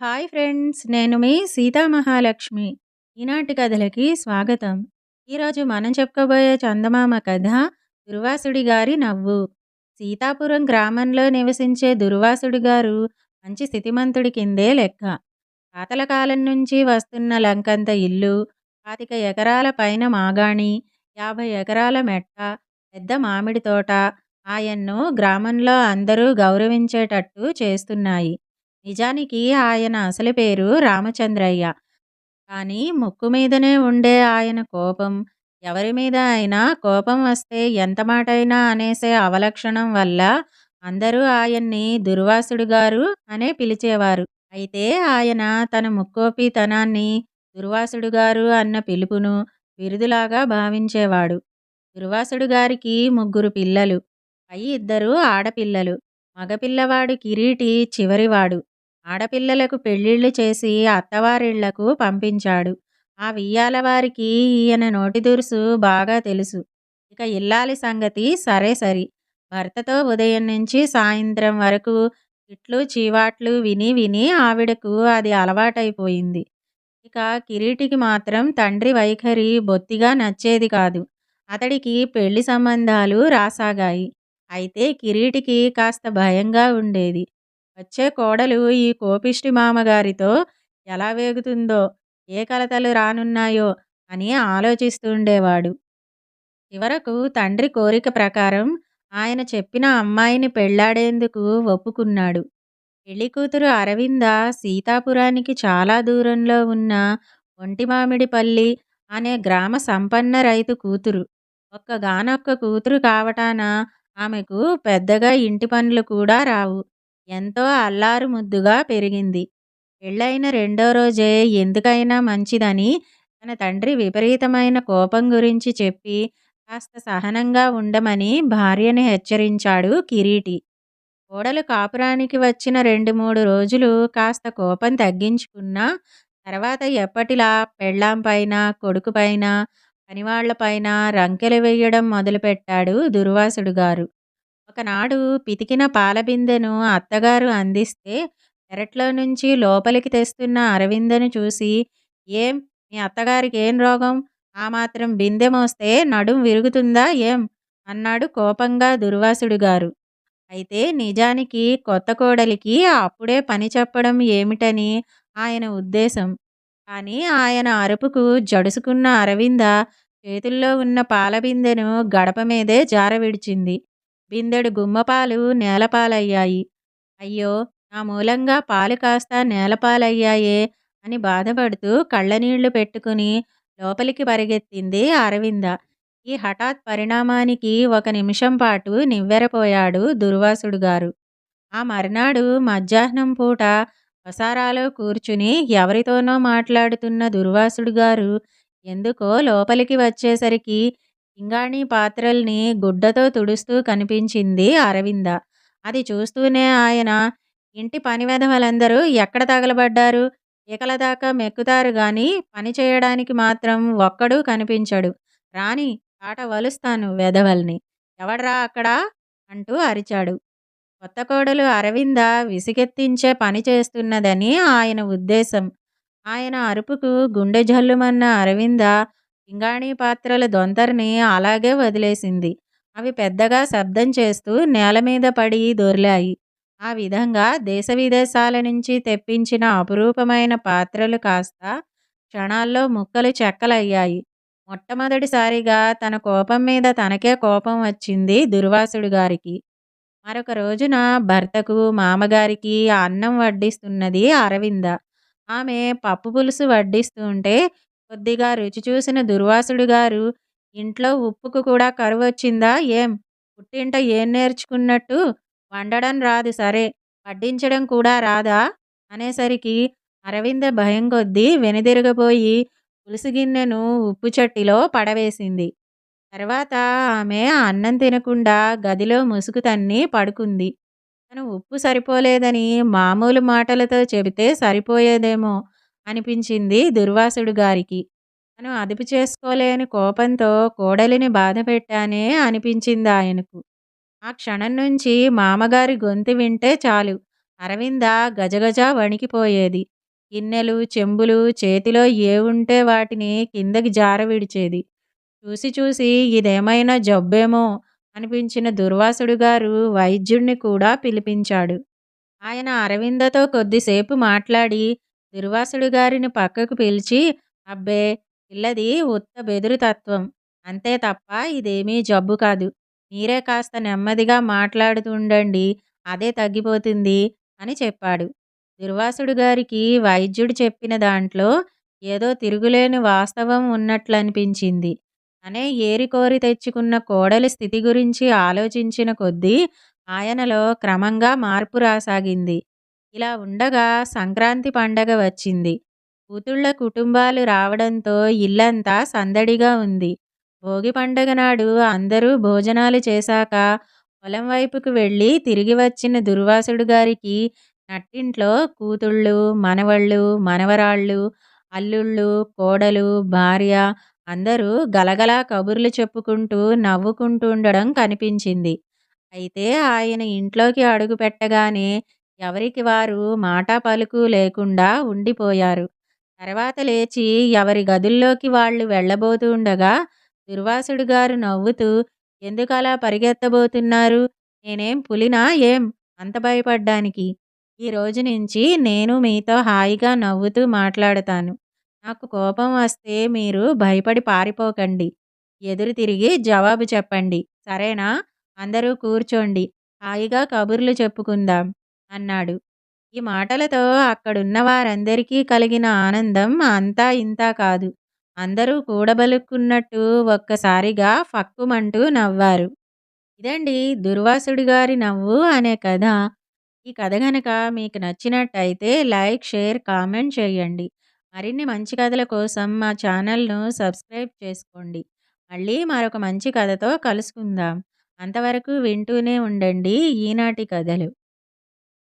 Hi friends నేను మీ సీతామహాలక్ష్మి ఈనాటి కథలకి స్వాగతం. ఈరోజు మనం చెప్పుకోబోయే చందమామ కథ దుర్వాసుడి గారి నవ్వు. సీతాపురం గ్రామంలో నివసించే దుర్వాసుడి గారు మంచి స్థితిమంతుడి కిందే లెక్క. పాతల కాలం నుంచి వస్తున్న లంకంత ఇల్లు పాతిక ఎకరాల పైన మాగాణి యాభై ఎకరాల మెట్ట పెద్ద మామిడి తోట ఆయన్ను గ్రామంలో అందరూ గౌరవించేటట్టు చేస్తున్నాయి. నిజానికి ఆయన అసలు పేరు రామచంద్రయ్య. కానీ ముక్కు మీదనే ఉండే ఆయన కోపం ఎవరి మీద అయినా కోపం వస్తే ఎంత మాటైనా అనేసే అవలక్షణం వల్ల అందరూ ఆయన్ని దుర్వాసుడు గారు అనే పిలిచేవారు. అయితే ఆయన తన ముక్కోపితనాన్ని దుర్వాసుడు గారు అన్న పిలుపును బిరుదులాగా భావించేవాడు. దుర్వాసుడు గారికి ముగ్గురు పిల్లలు పై ఇద్దరు ఆడపిల్లలు. మగపిల్లవాడు కిరీటి చివరివాడు. ఆడపిల్లలకు పెళ్ళిళ్ళు చేసి అత్తవారిళ్ళకు పంపించాడు. ఆ వియ్యాల వారికి ఈయన నోటి దురుసు బాగా తెలుసు. ఇక ఇల్లాలి సంగతి సరే సరి. భర్తతో ఉదయం నుంచి సాయంత్రం వరకు ఇట్లు చీవాట్లు విని విని ఆవిడకు అది అలవాటైపోయింది. ఇక కిరీటికి మాత్రం తండ్రి వైఖరి బొత్తిగా నచ్చేది కాదు. అతడికి పెళ్ళి సంబంధాలు రాసాగాయి. అయితే కిరీటికి కాస్త భయంగా ఉండేది. వచ్చే కోడలు ఈ కోపిష్టి మామగారితో ఎలా వేగుతుందో ఏ కలతలు రానున్నాయో అని ఆలోచిస్తుండేవాడు చివరకు తండ్రి కోరిక ప్రకారం ఆయన చెప్పిన అమ్మాయిని పెళ్ళాడేందుకు ఒప్పుకున్నాడు. పెళ్ళి కూతురు అరవింద సీతాపురానికి చాలా దూరంలో ఉన్న ఒంటిమామిడిపల్లి అనే గ్రామ సంపన్న రైతు కూతురు. ఒక్కగానొక్క కూతురు కావటాన ఆమెకు పెద్దగా ఇంటి పనులు కూడా రావు. ఎంతో అల్లారుముద్దుగా పెరిగింది. పెళ్ళైన రెండో రోజే ఎందుకైనా మంచిదని తన తండ్రి విపరీతమైన కోపం గురించి చెప్పి కాస్త సహనంగా ఉండమని భార్యను హెచ్చరించాడు కిరీటి. కోడలు కాపురానికి వచ్చిన రెండు మూడు రోజులు కాస్త కోపం తగ్గించుకున్నా తర్వాత ఎప్పటిలా పెళ్ళాంపైన కొడుకుపైన పనివాళ్ళపైన రంకెలు వేయడం మొదలుపెట్టాడు దుర్వాసుడు గారు ఒకనాడు పితికిన పాలబిందెను అత్తగారు అందిస్తే పెరట్లో నుంచి లోపలికి తెస్తున్న అరవిందను చూసి ఏం? మీ అత్తగారికి ఏం రోగం? ఆ మాత్రం బిందె మోస్తే నడుం విరుగుతుందా ఏం? అన్నాడు కోపంగా దుర్వాసుడు గారు. అయితే నిజానికి కొత్త కోడలికి అప్పుడే పని చెప్పడం ఏమిటని ఆయన ఉద్దేశం. కానీ ఆయన అరుపుకు జడుసుకున్న అరవింద చేతుల్లో ఉన్న పాలబిందెను గడప మీదే జారవిడిచింది. బిందెడు గుమ్మపాలు నేలపాలయ్యాయి. అయ్యో నా మూలంగా పాలు కాస్త నేలపాలయ్యాయే అని బాధపడుతూ కళ్ళనీళ్ళు పెట్టుకుని లోపలికి పరిగెత్తింది అరవింద. ఈ హఠాత్ పరిణామానికి ఒక నిమిషం పాటు నివ్వెరపోయాడు దుర్వాసుడు గారు. ఆ మర్నాడు మధ్యాహ్నం పూట వసారాలో కూర్చుని ఎవరితోనో మాట్లాడుతున్న దుర్వాసుడు గారు ఎందుకో లోపలికి వచ్చేసరికి పింగాణి పాత్రల్ని గుడ్డతో తుడుస్తూ కనిపించింది అరవింద. అది చూస్తూనే ఆయన ఇంటి పని వెధవలందరూ ఎక్కడ తగలబడ్డారు? ఇకల దాకా మెక్కుతారు గాని పని చేయడానికి మాత్రం ఒక్కడూ కనిపించడు. రాని ఆట వలుస్తాను వెధవల్ని. ఎవడ్రా అక్కడ అంటూ అరిచాడు. కొత్త కోడలు అరవింద విసిగెత్తించే పని చేస్తున్నదని ఆయన ఉద్దేశం. ఆయన అరుపుకు గుండె జల్లుమన్న అరవింద పింగాణీ పాత్రల దొంతర్ని అలాగే వదిలేసింది. అవి పెద్దగా శబ్దం చేస్తూ నేల మీద పడి దొర్లాయి. ఆ విధంగా దేశ విదేశాల నుంచి తెప్పించిన అపురూపమైన పాత్రలు కాస్త క్షణాల్లో ముక్కలు చెక్కలయ్యాయి. మొట్టమొదటిసారిగా తన కోపం మీద తనకే కోపం వచ్చింది దుర్వాసుడు గారికి. మరొక రోజున భర్తకు మామగారికి అన్నం వడ్డిస్తున్నది అరవింద. ఆమె పప్పు పులుసు వడ్డిస్తుంటే కొద్దిగా రుచి చూసిన దుర్వాసుడు గారు ఇంట్లో ఉప్పుకు కూడా కరువు వచ్చిందా? ఏం? పుట్టింట ఏం నేర్చుకున్నట్టు? వండడం రాదు సరే. వడ్డించడం కూడా రాదా? అనేసరికి అరవింద భయం కొద్దీ వెనుదిరగబోయి పులుసు గిన్నెను ఉప్పు చట్టిలో పడవేసింది. తర్వాత ఆమె అన్నం తినకుండా గదిలో ముసుగు తన్ని పడుకుంది. తను ఉప్పు సరిపోలేదని మామూలు మాటలతో చెబితే సరిపోయేదేమో. అనిపించింది దుర్వాసుడు గారికి తను అదుపు చేసుకోలేని కోపంతో కోడలిని బాధ పెట్టానే అనిపించింది ఆయనకు ఆ క్షణం నుంచి మామగారి గొంతు వింటే చాలు అరవింద గజగజ వణికిపోయేది. గిన్నెలు, చెంబులు చేతిలో ఏవుంటే వాటిని కిందకి జార విడిచేది. చూసి చూసి ఇదేమైనా జబ్బేమో అనిపించిన దుర్వాసుడు గారు వైద్యుణ్ణి కూడా పిలిపించాడు. ఆయన అరవిందతో కొద్దిసేపు మాట్లాడి దుర్వాసుడు గారిని పక్కకు పిలిచి అబ్బే పిల్లది ఉత్త బెదురుతత్వం. అంతే తప్ప ఇదేమీ జబ్బు కాదు. మీరే కాస్త నెమ్మదిగా మాట్లాడుతుండండి అదే తగ్గిపోతుంది అని చెప్పాడు. దుర్వాసుడు గారికి వైద్యుడు చెప్పిన దాంట్లో ఏదో తిరుగులేని వాస్తవం ఉన్నట్లనిపించింది. అనే ఏరికోరి తెచ్చుకున్న కోడలి స్థితి గురించి ఆలోచించిన కొద్దీ ఆయనలో క్రమంగా మార్పు రాసాగింది. ఇలా ఉండగా సంక్రాంతి పండగ వచ్చింది. కూతుళ్ళ కుటుంబాలు రావడంతో ఇల్లంతా సందడిగా ఉంది. భోగి పండగ నాడు అందరూ భోజనాలు చేశాక పొలం వైపుకు వెళ్ళి తిరిగి వచ్చిన దుర్వాసుడు గారికి నట్టింట్లో కూతుళ్ళు, మనవళ్ళు, మనవరాళ్ళు, అల్లుళ్ళు, కోడలు, భార్య అందరూ గలగలా కబుర్లు చెప్పుకుంటూ నవ్వుకుంటుండడం కనిపించింది. అయితే ఆయన ఇంట్లోకి అడుగు పెట్టగానే ఎవరికి వారు మాట పలుకు లేకుండా ఉండిపోయారు. తర్వాత లేచి ఎవరి గదుల్లోకి వాళ్ళు వెళ్ళబోతుండగా దుర్వాసుడు గారు నవ్వుతూ ఎందుకలా పరిగెత్తబోతున్నారు? నేనేం పులినా ఏం అంత భయపడ్డానికి? ఈ రోజు నుంచి నేను మీతో హాయిగా నవ్వుతూ మాట్లాడతాను. నాకు కోపం వస్తే మీరు భయపడి పారిపోకండి. ఎదురు తిరిగి జవాబు చెప్పండి. సరేనా? అందరూ కూర్చోండి. హాయిగా కబుర్లు చెప్పుకుందాం అన్నాడు. ఈ మాటలతో అక్కడున్న వారందరికీ కలిగిన ఆనందం అంతా ఇంతా కాదు. అందరూ కూడబలుక్కున్నట్టు ఒక్కసారిగా ఫక్కుమంటూ నవ్వారు. ఇదండి 'దుర్వాసుడి గారి నవ్వు' అనే కథ. ఈ కథ గనక మీకు నచ్చినట్టయితే లైక్, షేర్, కామెంట్ చేయండి. మరిన్ని మంచి కథల కోసం మా ఛానల్‌ను సబ్స్క్రైబ్ చేసుకోండి. మళ్ళీ మరొక మంచి కథతో కలుసుకుందాం. అంతవరకు వింటూనే ఉండండి ఈనాటి కథలు.